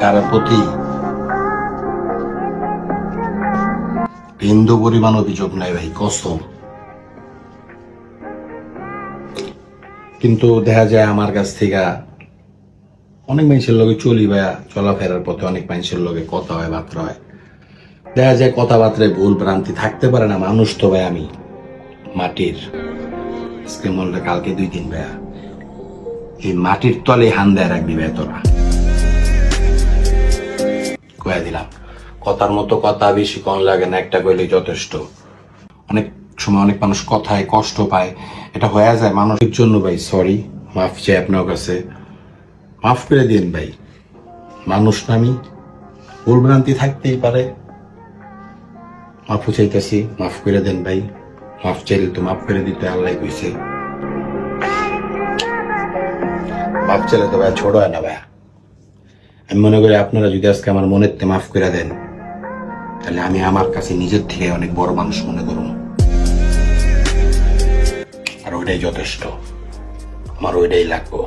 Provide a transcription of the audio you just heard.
কার প্রতি বিন্দু পরিমাণ অভিযোগ নাই ভাই, কসম। কিন্তু দেখা যায় আমার কাছ থেকে অনেক মানুষের লগে চলি বা চলাফেরার পথে অনেক মানুষের লগে কথা হয় বার্তা হয়। দেখা যায় কথাবার্তায় ভুল ভ্রান্তি থাকতে পারে না, মানুষ তো ভাই আমি, মাটির। কালকে দুই দিন ভাইয়া। এই মাটির তলে হান দেয় রাখবি ভাই তোরা। কয়ে দিলাম। কথার মতো কথা বেশি কম লাগে না, একটা কইলে যথেষ্ট। অনেক সময় অনেক মানুষ কথায় কষ্ট পায়, এটা হয়ে যায়। মানুষের জন্য ভাই সরি মাফ চাই আপনার কাছে। মাফ করে দিন ভাই। মানুষ নামি ভুল ভ্রান্তি থাকতেই পারে। মাফও চাইতেছি, মাফ করে দেন ভাই। মাফ চাইলে তো মাফ করে দিতে আল্লাহ কইছে। মাফ চাইলে তো ভাই ছোট হয় না ভাই। আমি মনে করি আপনারা যদি আজকে আমার মনের তে মাফ করে দেন, তাহলে আমি আমার কাছে নিজের থেকে অনেক বড় মানুষ মনে করুন। আর ওইটাই যথেষ্ট। আমার ওইটাই লাগবো।